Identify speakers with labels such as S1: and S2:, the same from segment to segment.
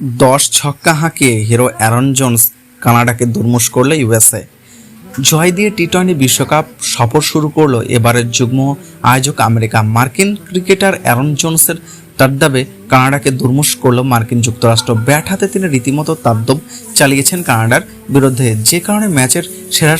S1: দশ ছক্কা হাঁকিয়ে হিরো অ্যারন জোন্স কানাডাকে দুর্মুষ করল ইউএসএ। জয় দিয়ে টি টোয়েন্টি বিশ্বকাপ সফর শুরু করল এবারের যুগ্ম আয়োজক আমেরিকা। মার্কিন ক্রিকেটার অ্যারন জোন্সের তাদ্দাবে কানাডাকে দুর্মুষ করল মার্কিন যুক্তরাষ্ট্র। ব্যাট হাতে তিনি রীতিমতো তাদ্দব চালিয়েছেন কানাডার বিরুদ্ধে। যে কারণে ম্যাচের সেরা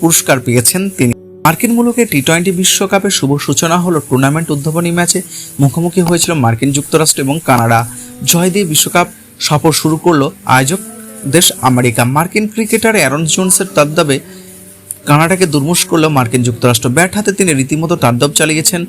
S1: পুরস্কার পেয়েছেন তিনি। মার্কিন মূলকে টি টোয়েন্টি বিশ্বকাপের শুভ সূচনা হলো টুর্নামেন্ট উদ্বোধনী ম্যাচে মুখোমুখি হয়েছিল মার্কিন যুক্তরাষ্ট্র এবং কানাডা। জয় দিয়ে বিশ্বকাপ সফর শুরু করল আয়োজক দেশ আমেরিকা। মার্কিন ক্রিকেটার অ্যারন জোনসের তদ্দাবে কানাডাকে দুর্মুষ করল মার্কিন যুক্তরাষ্ট্র ব্যাট হাতে তিনি রীতিমতো তাণ্ডব চালিয়েছেন।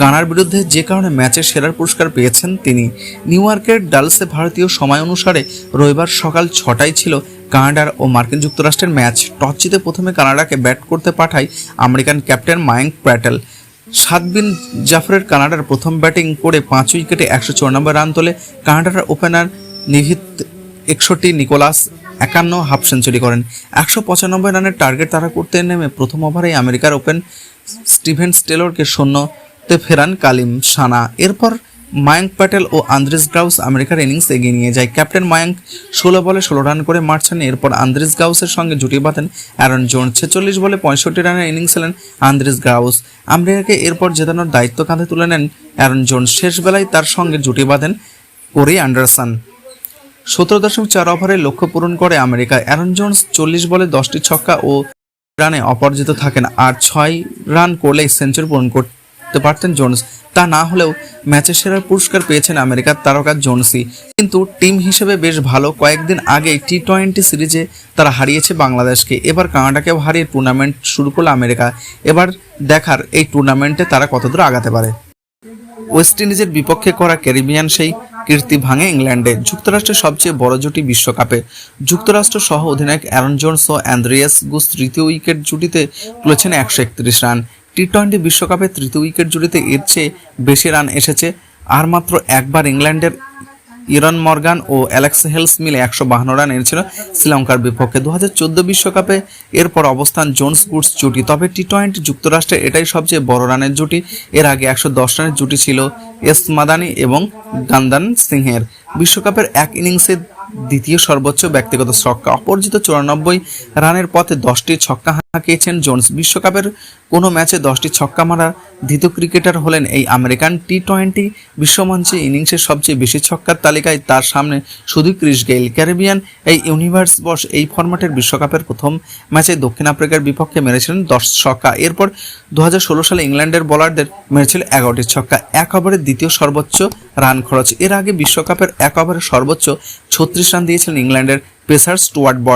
S1: কানার বিরুদ্ধে যে কারণে ম্যাচের সেরার পুরস্কার পেয়েছেন তিনি। নিউ ইয়র্কের ডালসে ভারতীয় সময় অনুসারে রবিবার সকাল ছটায় ছিল কানাডার ও মার্কিন যুক্তরাষ্ট্রের ম্যাচ। টস জিতে প্রথমে কানাডাকে ব্যাট করতে পাঠায় আমেরিকান ক্যাপ্টেন মায়াঙ্ক প্যাটেল। সাত বিন জাফরের কানাডার প্রথম ব্যাটিং করে পাঁচ উইকেটে একশো চুরানব্বই রান তোলে কানাডার ওপেনার নিভিত একষট্টি নিকোলাস একান্ন হাফ সেঞ্চুরি করেন। একশো পঁচানব্বই রানের টার্গেট তারা করতে নেমে প্রথম ওভারেই আমেরিকার ওপেন স্টিভেন স্টেলরকে শূন্যতে ফেরান কালিম সানা। এরপর মায়াঙ্ক প্যাটেল ও আন্দ্রিস গাউস আমেরিকার ইনিংস এগিয়ে নিয়ে যায়। ক্যাপ্টেন মায়াঙ্ক ষোলো বলে ষোলো রান করে মাঠ ছাড়েন। এরপর আন্দ্রিস গাউসের সঙ্গে জুটি বাঁধেন অ্যারন জোন ছেচল্লিশ বলে পঁয়ষট্টি রানের ইনিংস খেলেন আন্দ্রিস গাউস। আমেরিকাকে এরপর জেতানোর দায়িত্ব কাঁধে তুলে নেন অ্যারন জোন শেষ বেলায় তার সঙ্গে জুটি বাঁধেন কোরি অ্যান্ডারসন। সতেরো দশমিক চার ওভারে লক্ষ্য পূরণ করে আমেরিকা। অ্যারন জোন্স চল্লিশ বলে দশটি ছক্কা ও রানে অপরাজিত থাকেন আর ছয় রান করলেই সেঞ্চুরি পূরণ করতে পারতেন জোন্স। তা না হলেও ম্যাচের সেরা পুরস্কার পেয়েছেন আমেরিকার তারকা জোনসি কিন্তু টিম হিসেবে বেশ ভালো কয়েকদিন আগেই টি টোয়েন্টি সিরিজে তারা হারিয়েছে বাংলাদেশকে। এবার কানাডাকেও হারিয়ে টুর্নামেন্ট শুরু করল আমেরিকা। এবার দেখার এই টুর্নামেন্টে তারা কতদূর আগাতে পারে। ওয়েস্ট ইন্ডিজের বিপক্ষে করা ক্যারিবিয়ান সেই কীর্তি ভাঙে ইংল্যান্ডে। যুক্তরাষ্ট্রের সবচেয়ে বড় জুটি বিশ্বকাপে। যুক্তরাষ্ট্র সহ অধিনায়ক অ্যারন জোনস ও অ্যান্দ্রিয়াস গুস তৃতীয় উইকেট জুটিতে তুলেছেন একশো একত্রিশ রান। টি টোয়েন্টি বিশ্বকাপে তৃতীয় উইকেট জুটিতে এর চেয়ে বেশি রান এসেছে। আর মাত্র একবার ইংল্যান্ডের ইরন মর্গান ও অ্যালেক্স হেলস মিলে একশো বাহান্ন রান এনেছিল শ্রীলঙ্কার বিপক্ষে। দু হাজার চোদ্দ বিশ্বকাপে এরপর অবস্থান জোন্স গুডস জুটি। তবে টি টোয়েন্টি যুক্তরাষ্ট্রের এটাই সবচেয়ে বড় রানের জুটি। এর আগে একশো দশ রানের জুটি ছিল এস মাদানি এবং গান্দান সিংহের। বিশ্বকাপের এক ইনিংসে দ্বিতীয় সর্বোচ্চ ব্যক্তিগত ছক্কা। অপরাজিত চুরানব্বই রানের পথে দশটি ছক্কা হাঁকিয়েছেন জোন্স। বিশ্বকাপের কোনো ম্যাচে দশটি ছক্কা মারা দ্বিতীয় ক্রিকেটার হলেন এই আমেরিকান টি টোয়েন্টি বিশ্বমঞ্চে ইনিংসের সবচেয়ে বেশি ছক্কার তালিকায় তার সামনে শুধু ক্রিস গেইল। ক্যারিবিয়ান এই ইউনিভার্স বস এই ফরম্যাটের বিশ্বকাপের প্রথম ম্যাচে দক্ষিণ আফ্রিকার বিপক্ষে মেরেছিলেন দশ ছক্কা। এরপর দু হাজার ষোলো সালে ইংল্যান্ডের বোলারদের মেরেছিল এগারোটি ছক্কা। এক ওভারের দ্বিতীয় সর্বোচ্চ রান খরচ। এর আগে বিশ্বকাপের এক ওভারে সর্বোচ্চ ছত্রিশ রান দিয়েছিলেন ইংল্যান্ডের পেসার স্টুয়ার্ট